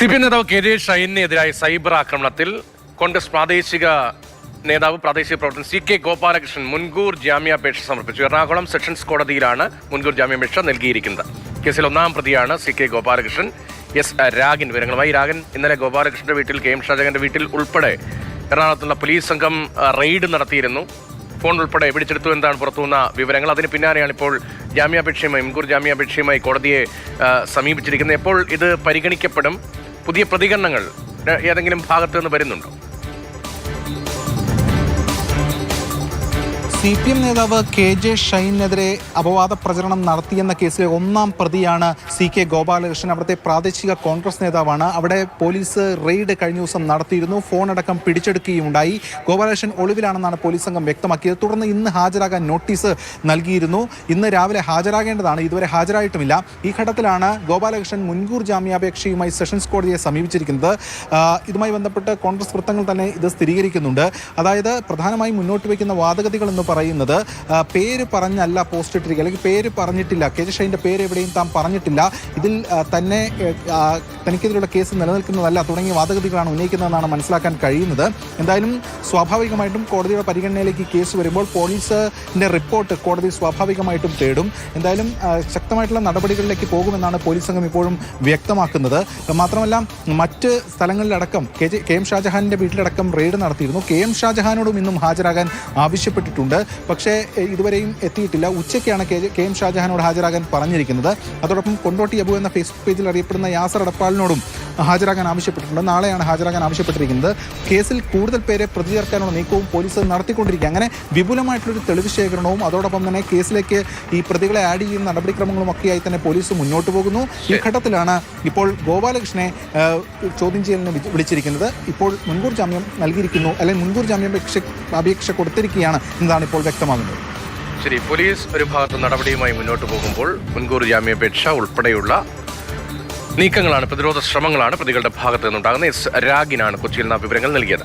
C P M നേതാവ് K J ഷൈനെതിരായ cyber ആക്രമണത്തിൽ കോൺഗ്രസ് പ്രാദേശിക നേതാവ് പ്രാദേശിക പ്രവർത്തകൻ സി കെ ഗോപാലകൃഷ്ണൻ മുൻകൂർ ജാമ്യാപേക്ഷ സമർപ്പിച്ചു. എറണാകുളം സെഷൻസ് കോടതിയിലാണ് മുൻകൂർ ജാമ്യാപേക്ഷ നൽകിയിരിക്കുന്നത്. കേസിൽ ഒന്നാം പ്രതിയാണ് C K Gopalakrishnan S Ragin. വിവരങ്ങളുമായി രാഗൻ. ഇന്നലെ ഗോപാലകൃഷ്ണന്റെ വീട്ടിൽ കെ എം ഷാജകന്റെ വീട്ടിൽ ഉൾപ്പെടെ എറണാകുളത്തുള്ള പോലീസ് സംഘം റെയ്ഡ് നടത്തിയിരുന്നു. ഫോൺ ഉൾപ്പെടെ പിടിച്ചെടുത്തു എന്നാണ് പുറത്തുവന്ന വിവരങ്ങൾ. അതിന് പിന്നാലെയാണ് ഇപ്പോൾ ജാമ്യാപേക്ഷയുമായി മുൻകൂർ ജാമ്യാപേക്ഷയുമായി കോടതിയെ സമീപിച്ചിരിക്കുന്നത്. എപ്പോൾ ഇത് പരിഗണിക്കപ്പെടും? പുതിയ പ്രതികരണങ്ങൾ ഏതെങ്കിലും ഭാഗത്ത് നിന്ന് വരുന്നുണ്ടോ? സി പി എം നേതാവ് കെ ജെ ഷൈനെതിരെ അപവാദ പ്രചരണം നടത്തിയെന്ന കേസിലെ ഒന്നാം പ്രതിയാണ് സി കെ ഗോപാലകൃഷ്ണൻ. അവിടുത്തെ പ്രാദേശിക കോൺഗ്രസ് നേതാവാണ്. അവിടെ പോലീസ് റെയ്ഡ് കഴിഞ്ഞ ദിവസം നടത്തിയിരുന്നു. ഫോൺ അടക്കം പിടിച്ചെടുക്കുകയും ഉണ്ടായി ഗോപാലകൃഷ്ണൻ ഒളിവിലാണെന്നാണ് പോലീസ് സംഘം വ്യക്തമാക്കിയത്. തുടർന്ന് ഇന്ന് ഹാജരാകാൻ നോട്ടീസ് നൽകിയിരുന്നു. ഇന്ന് രാവിലെ ഹാജരാകേണ്ടതാണ്. ഇതുവരെ ഹാജരായിട്ടുമില്ല ഈ ഘട്ടത്തിലാണ് ഗോപാലകൃഷ്ണൻ മുൻകൂർ ജാമ്യാപേക്ഷയുമായി സെഷൻസ് കോടതിയെ സമീപിച്ചിരിക്കുന്നത്. ഇതുമായി ബന്ധപ്പെട്ട് കോൺഗ്രസ് വൃത്തങ്ങൾ തന്നെ ഇത് സ്ഥിരീകരിക്കുന്നുണ്ട്. അതായത് പ്രധാനമായും മുന്നോട്ട് വയ്ക്കുന്ന വാദഗതികൾ എന്ന് പറയുന്നത് പേര് പറഞ്ഞല്ല പോസ്റ്റ് ഇട്ടിരിക്കുക അല്ലെങ്കിൽ പേര് പറഞ്ഞിട്ടില്ല. കെ ജെ ഷൈന്റെ പേര് എവിടെയും താൻ പറഞ്ഞിട്ടില്ല. ഇതിൽ തന്നെ തനിക്കെതിരെയുള്ള കേസ് നിലനിൽക്കുന്നതല്ല തുടങ്ങിയ വാദഗതികളാണ് ഉന്നയിക്കുന്നതെന്നാണ് മനസ്സിലാക്കാൻ കഴിയുന്നത്. എന്തായാലും സ്വാഭാവികമായിട്ടും കോടതിയുടെ പരിഗണനയിലേക്ക് കേസ് വരുമ്പോൾ പോലീസിന്റെ റിപ്പോർട്ട് കോടതി സ്വാഭാവികമായിട്ടും തേടും. എന്തായാലും ശക്തമായിട്ടുള്ള നടപടികളിലേക്ക് പോകുമെന്നാണ് പോലീസ് സംഘം ഇപ്പോഴും വ്യക്തമാക്കുന്നത്. മാത്രമല്ല മറ്റ് സ്ഥലങ്ങളിലടക്കം കെ ജെ കെ എം ഷാജഹാനിന്റെ വീട്ടിലടക്കം റെയ്ഡ് നടത്തിയിരുന്നു. കെ എം ഷാജഹാനോടും ഇന്നും ഹാജരാകാൻ ആവശ്യപ്പെട്ടിട്ടുണ്ട്. പക്ഷേ ഇതുവരെയും എത്തിയിട്ടില്ല. ഉച്ചയ്ക്കാണ് കെ കെ എം ഷാജഹാനോട് ഹാജരാകാൻ പറഞ്ഞിരിക്കുന്നത്. അതോടൊപ്പം കൊണ്ടോട്ടി അബു എന്ന ഫേസ്ബുക്ക് പേജിൽ അറിയപ്പെടുന്ന യാസർ അടപ്പാളിനോടും ഹാജരാകാൻ ആവശ്യപ്പെട്ടിട്ടുണ്ട്. നാളെയാണ് ഹാജരാകാൻ ആവശ്യപ്പെട്ടിരിക്കുന്നത്. കേസിൽ കൂടുതൽ പേരെ പ്രതി ചേർക്കാനുള്ള നീക്കവും പോലീസ് നടത്തിക്കൊണ്ടിരിക്കുക. അങ്ങനെ വിപുലമായിട്ടുള്ളൊരു തെളിവ് ശേഖരണവും അതോടൊപ്പം തന്നെ കേസിലേക്ക് ഈ പ്രതികളെ ആഡ് ചെയ്യുന്ന നടപടിക്രമങ്ങളും ഒക്കെയായി തന്നെ പോലീസ് മുന്നോട്ട് പോകുന്നു. ഈ ഘട്ടത്തിലാണ് ഇപ്പോൾ ഗോപാലകൃഷ്ണനെ ചോദ്യം ചെയ്യലിന് വിളിച്ചിരിക്കുന്നത്. ഇപ്പോൾ മുൻകൂർ ജാമ്യം നൽകിയിരിക്കുന്നു. അല്ലെങ്കിൽ മുൻകൂർ ജാമ്യം അപേക്ഷ കൊടുത്തിരിക്കുകയാണ് എന്നതാണ് ഇപ്പോൾ വ്യക്തമാകുന്നത്. ശരി പോലീസ് ഒരു ഭാഗത്ത് നടപടിയുമായി മുന്നോട്ട് പോകുമ്പോൾ മുൻകൂർ ജാമ്യാപേക്ഷ ഉൾപ്പെടെയുള്ള നീക്കങ്ങളാണ് പ്രതിരോധ ശ്രമങ്ങളാണ് പ്രതികളുടെ ഭാഗത്ത് നിന്നുണ്ടാകുന്നത് എസ് രാഗിനാണ് കൊച്ചിയിൽ നിന്ന് വിവരങ്ങൾ നൽകിയത്.